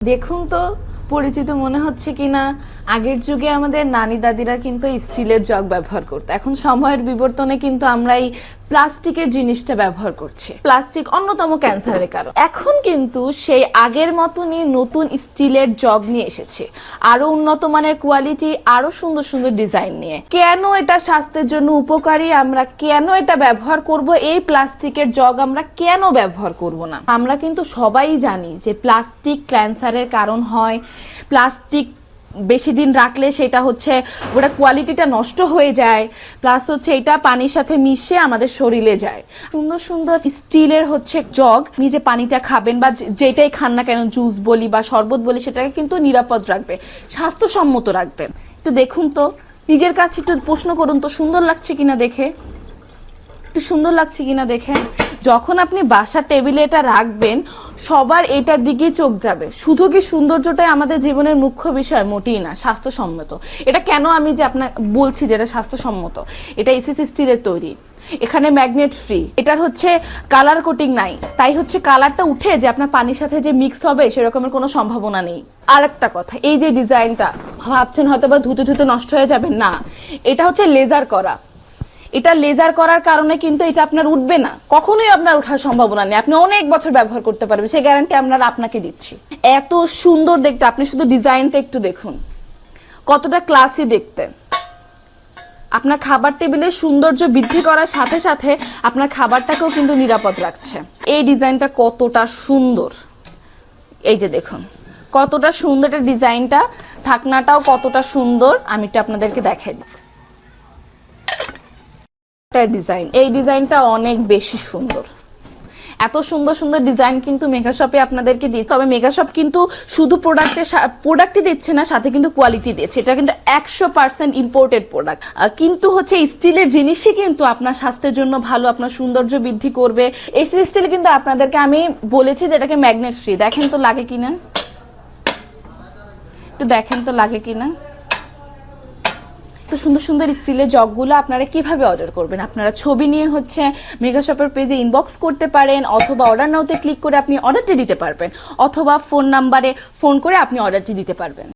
দেখুন তো পরিচিত মনে হচ্ছে কিনা, আগের যুগে আমাদের নানি দাদিরা কিন্তু স্টিলের জগ ব্যবহার করতো। এখন সময়ের বিবর্তনে কিন্তু আমরা এই প্লাস্টিকের জিনিসটা ব্যবহার করছি। প্লাস্টিক অন্যতম ক্যান্সারের কারণ। এখন কিন্তু সেই আগের মতনই নতুন স্টিলের জগ নিয়ে এসেছে। আরও উন্নত মানের কোয়ালিটি, আরও সুন্দর সুন্দর ডিজাইন নিয়ে। কেন এটা স্বাস্থ্যের জন্য উপকারী? আমরা কেন এটা ব্যবহার করব? এই প্লাস্টিকের জগ আমরা কেন ব্যবহার করব না? আমরা কিন্তু সবাই জানি যে প্লাস্টিক ক্যান্সারের কারণ হয় প্লাস্টিক বেশি দিন রাখলে সেটা হচ্ছে ওটা কোয়ালিটিটা নষ্ট হয়ে যায়, প্লাস হচ্ছে এটা পানির সাথে মিশে আমাদের শরীরে যায়। সুন্দর সুন্দর স্টিলের হচ্ছে জগ নিজে পানিটা খাবেন বা যেটাই খান না কেন, জুস বলি বা শরবত বলি, সেটাকে কিন্তু নিরাপদ রাখবে, স্বাস্থ্যসম্মত রাখবে। একটু দেখুন তো, নিজের কাছে একটু প্রশ্ন করুন তো, সুন্দর লাগছে কিনা দেখে? একটু সুন্দর লাগছে কিনা দেখেন যখন আপনি বাসার টেবিলে এটা রাখবেন, সবার এটার দিকে চোখ যাবে। শুধু কি সৌন্দর্যটাই আমাদের জীবনের মুখ্য বিষয়? মোটেই না, স্বাস্থ্যসম্মত। এটা কেন আমি যে আপনার বলছি যে এটা স্বাস্থ্যসম্মত? এটা এসএস স্টিলের তৈরি। এখানে ম্যাগনেট ফ্রি। এটার হচ্ছে কালার কোটিং নাই। তাই হচ্ছে কালারটা উঠে যে আপনার পানির সাথে যে মিক্স হবে, সেরকমের কোনো সম্ভাবনা নেই। আর একটা কথা, এই যে ডিজাইনটা, ভাবছেন হয়তো বা ধুতে ধুতে নষ্ট হয়ে যাবে না, এটা হচ্ছে লেজার করা। এটা লেজার করার কারণে কিন্তু এটা আপনার উঠবে না। কখনোই আপনার ওঠার সম্ভাবনা নেই। আপনি অনেক বছর ব্যবহার করতে পারবেন। সেই গ্যারান্টি আমরা আপনাকে দিচ্ছি। এত সুন্দর দেখতে। আপনি শুধু ডিজাইনটা একটু দেখুন। কতটা ক্লাসি দেখতে। আপনার খাবার টেবিলের সৌন্দর্য বৃদ্ধি করার সাথে সাথে আপনার খাবারটাকেও কিন্তু নিরাপদ রাখছে। এই ডিজাইনটা কতটা সুন্দর। এই যে দেখুন। কতটা সুন্দর এটা ডিজাইনটা ঢাকনাটাও কতটা সুন্দর। আমি একটু আপনাদেরকে দেখাই দিচ্ছি। একটা ডিজাইন এই ডিজাইনটা অনেক বেশি সুন্দর। এত সুন্দর সুন্দর ডিজাইন কিন্তু মেগা শপে আপনাদেরকে দিই তবে মেগা শপ কিন্তু শুধু প্রোডাক্টের প্রোডাক্টই দিচ্ছে না, সাথে কিন্তু কোয়ালিটি দিচ্ছে এটা কিন্তু একশো পার্সেন্ট ইম্পোর্টেড প্রোডাক্ট কিন্তু হচ্ছে স্টিলের জিনিসই কিন্তু আপনার স্বাস্থ্যের জন্য ভালো, আপনার সৌন্দর্য বৃদ্ধি করবে। এই স্টিল কিন্তু আপনাদেরকে আমি বলেছি যে এটাকে ম্যাগনেট ফ্রি দেখেন তো লাগে কিনা? একটু দেখেন তো লাগে কিনা? তো সুন্দর সুন্দর স্টিলের জগগুলো আপনারা কীভাবে অর্ডার করবেন? আপনারা ছবি নিয়ে হচ্ছে মেগা শপের পেজে ইনবক্স করতে পারেন, অথবা অর্ডার নাওতে ক্লিক করে আপনি অর্ডারটি দিতে পারবেন, অথবা ফোন নাম্বারে ফোন করে আপনি অর্ডারটি দিতে পারবেন।